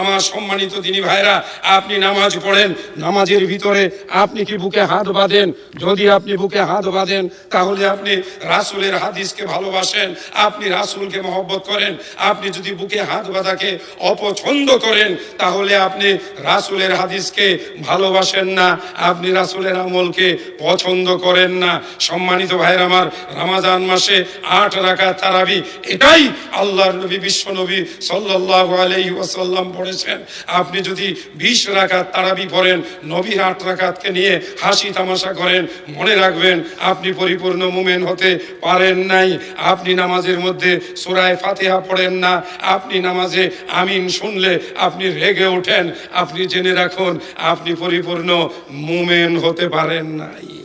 আমার সম্মানিত তিনি ভাইরা, আপনি নামাজ পড়েন, নামাজের ভিতরে আপনি কি বুকে হাত বাঁধেন? যদি আপনি বুকে হাত বাঁধেন, তাহলে আপনি রাসুলের হাদিসকে ভালোবাসেন, আপনি রাসুলকে মহব্বত করেন, আপনি যদি বুকে হাত বাঁধাকে অপছন্দ করেন, তাহলে আপনি রাসুলের হাদিসকে ভালোবাসেন না, আপনি রাসুলের আমলকে পছন্দ করেন না। সম্মানিত ভাইয়ের আমার, রামাজান মাসে আট রাখা তারাবি, এটাই আল্লাহর নবী, বিশ্ব নবী সাল্লাহ আলাইহি ওয়াসাল্লাম পড়েছেন আপনি যদি বিশ রাকাত তারাবি পড়েন, নবীর আট রাকাতকে নিয়ে হাসি তামাশা করেন, মনে রাখবেন আপনি পরিপূর্ণ মুমেন হতে পারেন নাই। আপনি নামাজের মধ্যে সুরায় ফাতেহা পড়েন না। আপনি নামাজে আমিন শুনলে আপনি রেগে ওঠেন। আপনি জেনে রাখুন, আপনি পরিপূর্ণ মুমেন হতে পারেন নাই।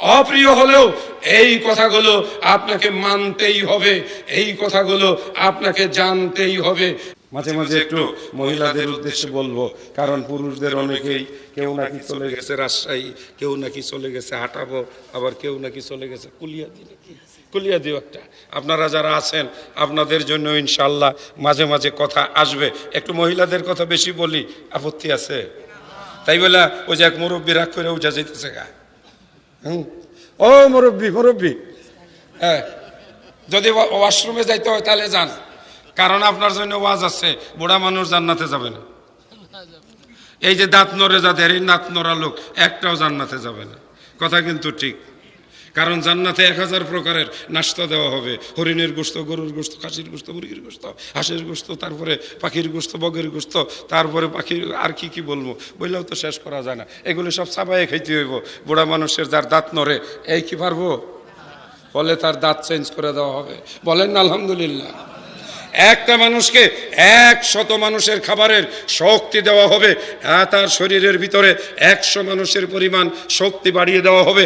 অপ্রিয় হলেও এই কথাগুলো আপনাকে মানতেই হবে এই কথাগুলো আপনাকে জানতেই হবে। মাঝে মাঝে একটু মহিলাদের উদ্দেশ্যে বলব কারণ পুরুষদের অনেকেই কেউ নাকি চলে গেছে রাজশাহী কেউ নাকি চলে গেছে হাঁটাবো আবার কেউ নাকি চলে গেছে কুলিয়া দিলে কুলিয়া দিও একটা। আপনারা যারা আছেন আপনাদের জন্য ইনশাল্লাহ মাঝে মাঝে কথা আসবে। একটু মহিলাদের কথা বেশি বলি আপত্তি আছে? তাই বলে ওই যে এক মুরব্বী রাগ করে উঠা যেতেছে গা। হুম? ও মুরব্বী মুরব্বী। হ্যাঁ যদি ওয়াশরুমে যাইতে হয়, তাহলে যান। কারণ আপনার জন্য ওয়াজ আছে, বুড়া মানুষ জান্নাতে যাবে না। এই যে দাঁত নড়ে যাদের, এই নাত নড়া লোক, একটাও জান্নাতে যাবে না। কথা কিন্তু ঠিক। কারণ জান্নাতে এক হাজার প্রকারের নাস্তা দেওয়া হবে। হরিণের গোস্ত গরুর গোস্ত খাসির গোস্ত মুরগির গোস্ত হাঁসের গোস্ত তারপরে পাখির গোস্ত বগের গোস্ত তারপরে পাখির, আর কি কি বলব? বললেও তো শেষ করা যায় না। এগুলো সব চাবাই খাইতে হইব। বুড়া মানুষের যার দাঁত নড়ে, এই কি পারব? বলে তার দাঁত চেঞ্জ করে দেওয়া হবে। বলেন আলহামদুলিল্লাহ। একটা মানুষকে এক শত মানুষের খাবারের শক্তি দেওয়া হবে তার শরীরের ভিতরে একশো মানুষের পরিমাণ শক্তি বাড়িয়ে দেওয়া হবে,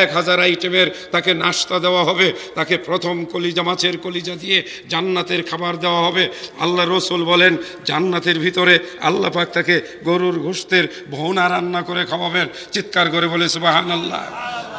এক হাজার আইটেমের তাকে নাস্তা দেওয়া হবে, তাকে প্রথম কলিজা, মাছের কলিজা দিয়ে জান্নাতের খাবার দেওয়া হবে। আল্লাহ রসুল বলেন, জান্নাতের ভিতরে আল্লাহ পাক তাকে গরুর গোস্তের ভৌনা রান্না করে খাওয়াবেন। চিৎকার করে বলে সুবাহান আল্লাহ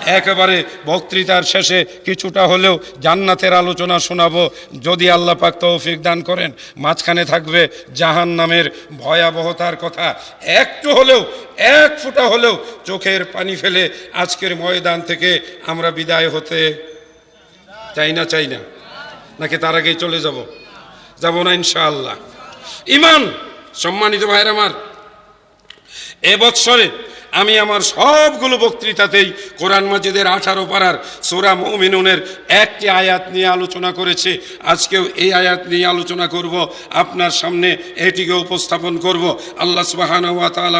একেবারে বক্তৃতার শেষে কিছুটা হলেও জান্নাতের আলোচনা শোনাবো। যদি আল্লাহ পাক তৌফিক দান করেন, মাঝখানে থাকবে জাহান নামের ভয়াবহতার কথা। একটু হলেও, এক ফুটা হলেও চোখের পানি ফেলে আজকের ময়দান থেকে আমরা বিদায় হতে চাই না চাই না। নাকি তার আগেই চলে যাব? যাব না ইনশাআল্লাহ। ইমান, সম্মানিত ভাইয়ের আমার এবৎসরে আমি আমার সবগুলো বক্তৃতাতেই কোরআন মাজিদের আঠারো পাড়ার সোরা মৌমিনুনের একটি আয়াত নিয়ে আলোচনা করেছি। আজকেও এই আয়াত নিয়ে আলোচনা করব। আপনার সামনে এটিকে উপস্থাপন করব। আল্লাহ সুবাহান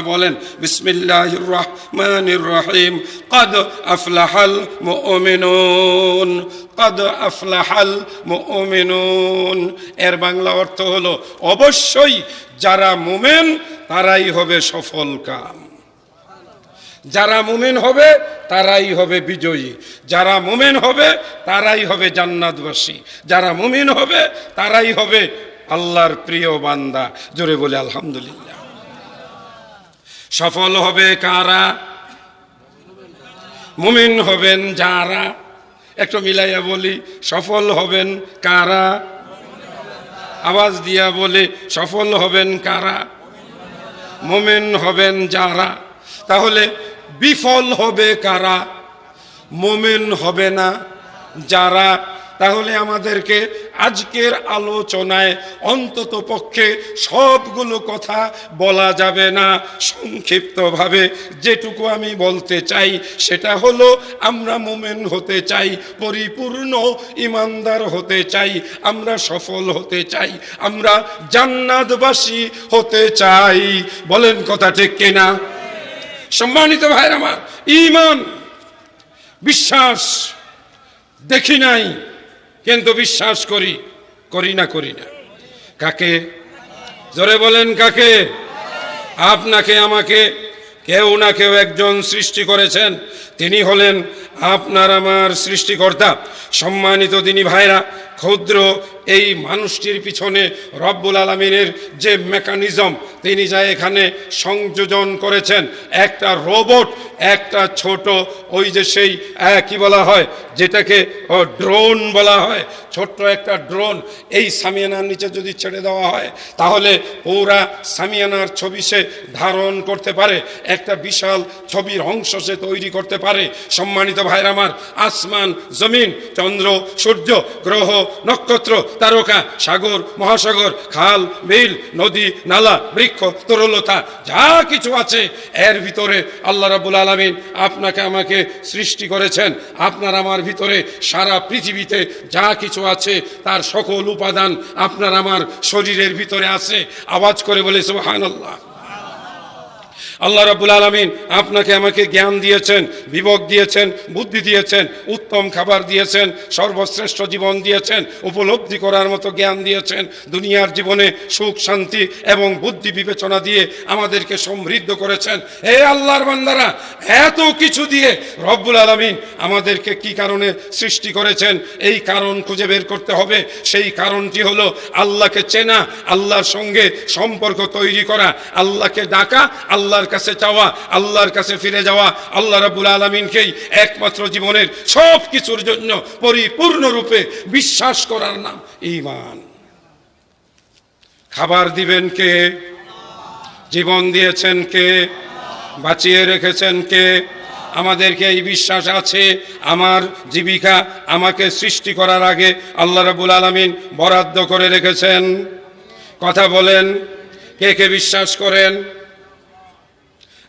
বলেন বিসমিল্লাহ রহিম। কদ আফলাহাল মুমিনুন। কদ আফলাহাল মুমিনুন। এর বাংলা অর্থ হলো, অবশ্যই যারা মোমেন তারাই হবে সফল কাম। যারা মুমিন হবে, তারাই হবে বিজয়ী। যারা মুমিন হবে, তারাই হবে জান্নাতবাসী। যারা মুমিন হবে, তারাই হবে আল্লাহর প্রিয় বান্দা। জোরে বলে আলহামদুলিল্লাহ। সফল হবে কারা? মুমিন হবেন যারা? একটু মিলাইয়া বলি, সফল হবেন কারা? আওয়াজ দিয়া বলে, সফল হবেন কারা? মোমেন হবেন যারা? তাহলে বিফল হবে কারা? মোমেন হবে না যারা? তাহলে আমাদেরকে আজকের আলোচনায় অন্তত পক্ষে সবগুলো কথা বলা যাবে না। সংক্ষিপ্তভাবে যেটুকু আমি বলতে চাই, সেটা হলো আমরা মোমেন হতে চাই, পরিপূর্ণ ইমানদার হতে চাই, আমরা সফল হতে চাই, আমরা জান্নাতবাসী হতে চাই। বলেন কথা ঠিক কিনা? সম্মানিত ভাইয়ের আমার ইমান বিশ্বাস দেখি নাই, কিন্তু বিশ্বাস করি করি না করি না। কাকে? জোরে বলেন কাকে? আপনাকে, আমাকে, কেউ না কেউ একজন সৃষ্টি করেছেন। তিনি হলেন আপনার আমার সৃষ্টিকর্তা। সম্মানিত তিনি ভাইরা, ক্ষুদ্র এই মানুষটির পিছনে রব্বুল আলমিনের যে মেকানিজম তিনি যা এখানে সংযোজন করেছেন, একটা রোবট, একটা ছোট ওই যে সেই কি বলা হয়, যেটাকে ড্রোন বলা হয়, ছোট্ট একটা ড্রোন। এই সামিয়ানার নিচে যদি ছেড়ে দেওয়া হয়, তাহলে পুরা সামিয়ানার ছবি সে ধারণ করতে পারে, একটা বিশাল ছবির অংশ সে তৈরি করতে পারে। সম্মানিত ভাইর আমার, আসমান, জমিন, চন্দ্র, সূর্য, গ্রহ, নক্ষত্র, তারকা, সাগর, মহাসাগর, খাল বিল নদী, নালা, বৃক্ষ তরলতা যা কিছু আছে, এর ভিতরে আল্লাহ রাবুল আলমিন আপনাকে আমাকে সৃষ্টি করেছেন। আপনার আমার ভিতরে সারা পৃথিবীতে যা কিছু আছে, তার সকল উপাদান আপনার আমার শরীরের ভিতরে আছে। আওয়াজ করে বলে সুহান আল্লাহ রাবুল আলমিন আপনাকে আমাকে জ্ঞান দিয়েছেন, বিবেক দিয়েছেন, বুদ্ধি দিয়েছেন, উত্তম খাবার দিয়েছেন, সর্বশ্রেষ্ঠ জীবন দিয়েছেন, উপলব্ধি করার মতো জ্ঞান দিয়েছেন, দুনিয়ার জীবনে সুখ, শান্তি এবং বুদ্ধি বিবেচনা দিয়ে আমাদেরকে সমৃদ্ধ করেছেন। হে আল্লাহর বান্দারা, এত কিছু দিয়ে রব্বুল আলমিন আমাদেরকে কি কারণে সৃষ্টি করেছেন? এই কারণ খুঁজে বের করতে হবে। সেই কারণটি হলো আল্লাহকে চেনা, আল্লাহর সঙ্গে সম্পর্ক তৈরি করা, আল্লাহকে ডাকা আল্লাহর কাছে চাওয়া, আল্লাহর কাছে ফিরে যাওয়া, আল্লাহ রাবুল আলমিনকেই একমাত্র জীবনের সব কিছুর জন্য পরিপূর্ণরূপে বিশ্বাস করার নাম ইমান খাবার দিবেন কে? জীবন দিয়েছেন কে? বাঁচিয়ে রেখেছেন কে? আমাদেরকে এই বিশ্বাস আছে? আমার জীবিকা আমাকে সৃষ্টি করার আগে আল্লাহ রাবুল আলমিন বরাদ্দ করে রেখেছেন। কথা বলেন, কে কে বিশ্বাস করেন?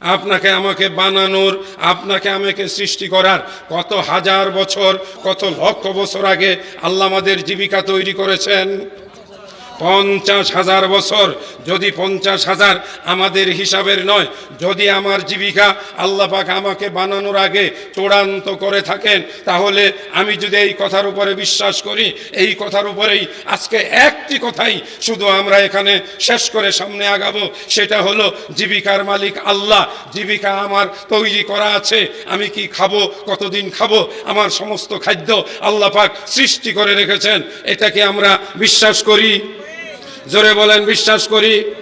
আপনাকে আমাকে বানানোর, আপনাকে আমাকে সৃষ্টি করার কত হাজার বছর, কত লক্ষ বছর আগে আল্লাহ আমাদের জীবিকা তৈরি করেছেন? পঞ্চাশ হাজার বছর, যদি পঞ্চাশ হাজার আমাদের হিসাবের নয়, যদি আমার জীবিকা আল্লাহ পাক আমাকে বানানোর আগে চূড়ান্ত করে থাকেন, তাহলে আমি যদি এই কথার উপরে বিশ্বাস করি, এই কথার উপরেই আজকে একটি কথাই শুধু আমরা এখানে শেষ করে সামনে আগাবো, সেটা হলো জীবিকার মালিক আল্লাহ, জীবিকা আমার তৈরি করা আছে, আমি কি খাব, কতদিন খাব, আমার সমস্ত খাদ্য আল্লাহ পাক সৃষ্টি করে রেখেছেন, এটাকে আমরা বিশ্বাস করি। জোরে বলেন, বিশ্বাস করি।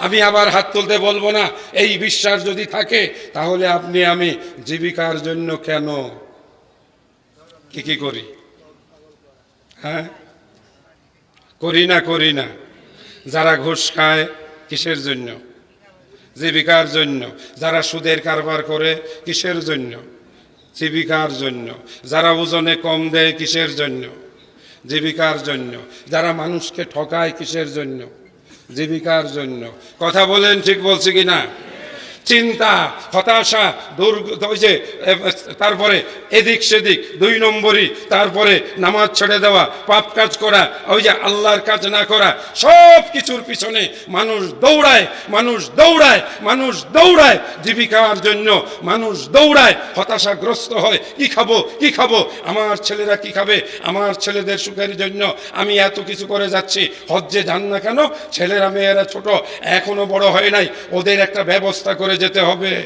আমি আবার হাত তুলতে বলব না, এই বিশ্বাস যদি থাকে, তাহলে আপনি আমি জীবিকার জন্য কেন? কি কি করি? হ্যাঁ? করি না করি না। যারা ঘুষ খায়, কিসের জন্য? জীবিকার জন্য। যারা সুদের কারবার করে, কিসের জন্য? জীবিকার জন্য। যারা ওজনে কম দেয়, কিসের জন্য? জীবিকার জন্য। যারা মানুষকে ঠকায় কিসের জন্য? জীবিকার জন্য। কথা বলেন ঠিক বলছি কি না চিন্তা, হতাশা যে তারপরে এদিক সেদিক, দুই নম্বরই, তারপরে নামাজ ছেড়ে দেওয়া, পাপ কাজ করা, ওই যে আল্লাহর কাজ না করা, সব কিছুর পিছনে মানুষ দৌড়ায় মানুষ দৌড়ায় মানুষ দৌড়ায়, জীবিকার জন্য মানুষ দৌড়ায়, হতাশাগ্রস্ত হয়, কি খাব কি খাব? আমার ছেলেরা কি খাবে? আমার ছেলেদের সুখের জন্য আমি এত কিছু করে যাচ্ছি, হজ্জে যান না কেন? ছেলেরা, মেয়েরা ছোট, এখনও বড় হয় নাই, ওদের একটা ব্যবস্থা করে যেতে হবে।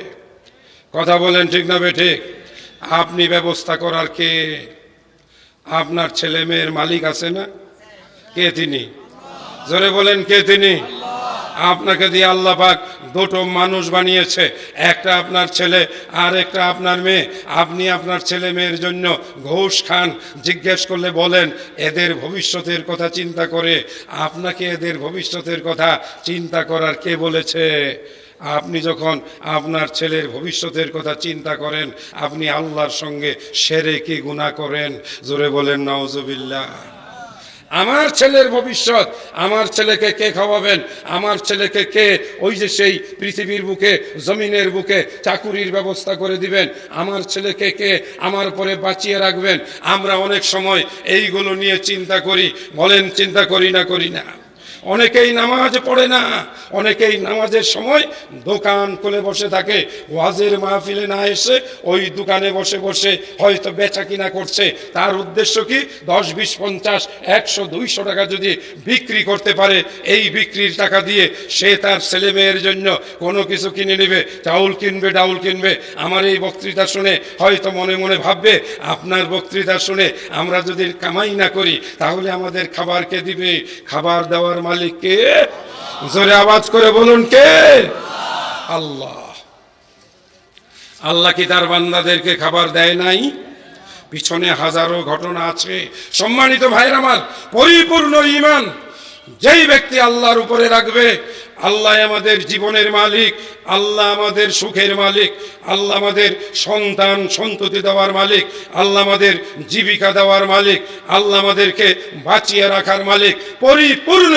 কথা বলেন ঠিক না বে ঠিক? আপনি ব্যবস্থা করার কে? আপনার ছেলে মেয়ের মালিক আছে না? কে তিনি? জোরে বলেন কে তিনি? আপনাকে দিয়ে আল্লাহ পাক দুটো মানুষ বানিয়েছে। একটা আপনার ছেলে, আর একটা আপনার মেয়ে। আপনি আপনার ছেলে মেয়ের জন্য ঘোষ খান। জিজ্ঞেস করলে বলেন, এদের ভবিষ্যতের কথা চিন্তা করে। আপনাকে এদের ভবিষ্যতের কথা চিন্তা করার কে বলেছে? আপনি যখন আপনার ছেলের ভবিষ্যতের কথা চিন্তা করেন, আপনি আল্লাহর সঙ্গে সেরে কি গুণা করেন? জোরে বলেন নওজবিল্লা আমার ছেলের ভবিষ্যৎ, আমার ছেলেকে কে খাওয়াবেন? আমার ছেলেকে কে ওই যে সেই পৃথিবীর বুকে, জমিনের বুকে চাকুরির ব্যবস্থা করে দিবেন? আমার ছেলেকে কে আমার পরে বাঁচিয়ে রাখবেন? আমরা অনেক সময় এইগুলো নিয়ে চিন্তা করি। বলেন, চিন্তা করি না করি না। অনেকেই নামাজ পড়ে না, অনেকেই নামাজের সময় দোকান খুলে বসে থাকে। ওয়াজের মাহফিলে না এসে ওই দোকানে বসে বসে হয়তো বেচা কিনা করছে। তার উদ্দেশ্য কি? দশ, বিশ, পঞ্চাশ, একশো, দুইশো টাকা যদি বিক্রি করতে পারে, এই বিক্রির টাকা দিয়ে সে তার ছেলে মেয়ের জন্য কোনো কিছু কিনে নেবে, চাউল কিনবে, ডাউল কিনবে। আমার এই বক্তৃতা শুনে হয়তো মনে মনে ভাববে, আপনার বক্তৃতা শুনে আমরা যদি কামাই না করি, তাহলে আমাদের খাবার কে দিবে? খাবার দেওয়ার মালিক কে জোরে আওয়াজ করে বলুন কে? আল্লাহ। আল্লাহ কি তার বান্দাদেরকে খাবার দেয় নাই? পিছনে হাজারো ঘটনা আছে। সম্মানিত ভাইয়ের আমার পরিপূর্ণ ইমান যেই ব্যক্তি আল্লাহর উপরে রাখবে আল্লাহ আমাদের জীবনের মালিক, আল্লাহ আমাদের সুখের মালিক, আল্লাহ আমাদের সন্তান সন্ততি দেওয়ার মালিক, আল্লাহ আমাদের জীবিকা দেওয়ার মালিক, আল্লাহ আমাদেরকে বাঁচিয়ে রাখার মালিক, পরিপূর্ণ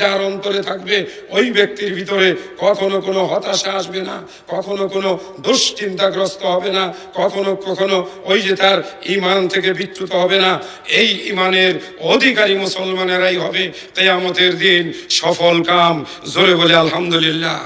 যার অন্তরে থাকবে, ওই ব্যক্তির ভিতরে কখনো কোনো হতাশা আসবে না, কখনো কোনো দুশ্চিন্তাগ্রস্ত হবে না, কখনো কখনো ওই যে তার ইমান থেকে বিচ্যুত হবে না, এই ইমানের অধিকারী মুসলমানেরাই হবে। কেয়ামতের দিন সফল কাম জোরে বলে আলহামদুলিল্লাহ।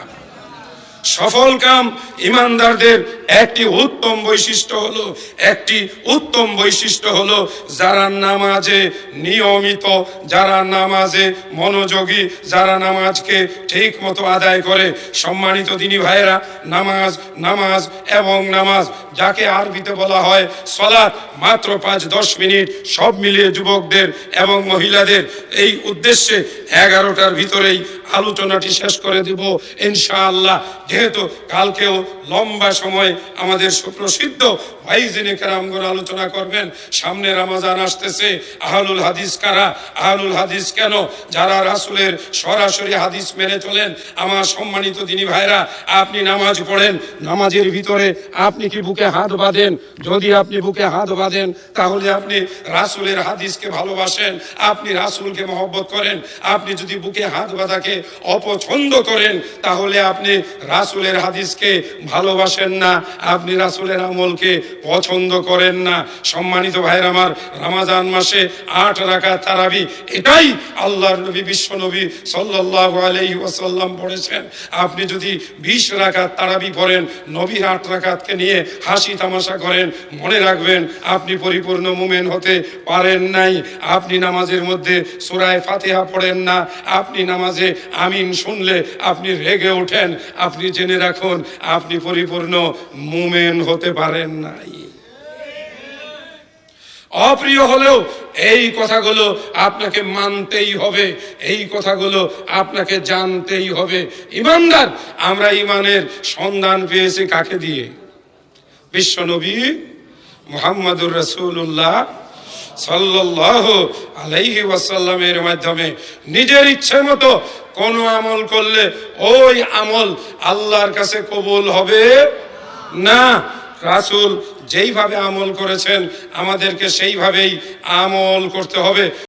সফল কাম ইমানদারদের একটি উত্তম বৈশিষ্ট্য হলো, একটি উত্তম বৈশিষ্ট্য হলো যারা নামাজে নিয়মিত, যারা নামাজে মনোযোগী, যারা নামাজকে ঠিক মতো আদায় করে, সম্মানিত দিনী ভাইয়েরা, নামাজ নামাজ এবং নামাজ যাকে আরবিতে বলা হয় সলাৎ, মাত্র পাঁচ দশ মিনিট, সব মিলিয়ে যুবকদের এবং মহিলাদের এই উদ্দেশ্যে এগারোটার ভিতরেই আলোচনাটি শেষ করে দিব, ইনশাআল্লাহ। যেহেতু কালকেও লম্বা সময় আমাদের সুপ্রসিদ্ধ ভাইজিনে কেরামগণ আলোচনা করবেন, সামনে রামাজান আসতেছে। আহলুল হাদিস কারা? আহলুল হাদিস কেন? যারা রাসুলের সরাসরি হাদিস মেনে চলেন, আমার সম্মানিত দিনী ভাইরা, আপনি নামাজ পড়েন, নামাজের ভিতরে আপনি কি বুকে হাত বাঁধেন? যদি আপনি বুকে হাত বাঁধেন, তাহলে আপনি রাসুলের হাদিসকে ভালোবাসেন, আপনি রাসুলকে মহব্বত করেন। আপনি যদি বুকে হাত বাঁধাকে অপছন্দ করেন, তাহলে আপনি রাসুলের হাদিসকে ভালোবাসেন না, আপনি রাসুলের আমলকে পছন্দ করেন না। সম্মানিত ভাইয়ের আমার, রামাজান মাসে আট রাখা তারাবি, এটাই আল্লাহর নবী, বিশ্ব নবী সাল্লাহ আলাইহি ওয়াসাল্লাম পড়েছেন। আপনি যদি বিশ রাকাত তারাবি পড়েন, নবীর আট রাকাতকে নিয়ে হাসি তামাশা করেন, মনে রাখবেন আপনি পরিপূর্ণ মুমেন হতে পারেন নাই। আপনি নামাজের মধ্যে সুরায় ফাতেহা পড়েন না, আপনি নামাজে আমিন শুনলে আপনি রেগে ওঠেন, আপনি জেনে রাখুন, আপনি পরিপূর্ণ মুমেন হতে পারেন নাই। অপ্রিয় হলেও এই কথাগুলো আপনাকে মানতেই হবে, এই কথাগুলো আপনাকে জানতেই হবে। ইমানদার, আমরা ইমানের সন্ধান পেয়েছি কাকে দিয়ে? বিশ্বনবী মোহাম্মদুর রসুল্লাহ সাল্লাহ আলাইহি ওয়াসাল্লামের মাধ্যমে নিজের ইচ্ছে মতো কোনো আমল করলে ওই আমল আল্লাহর কাছে কবুল হবে না। রাসুল যেইভাবে আমল করেছেন, আমাদেরকে সেইভাবেই আমল করতে হবে।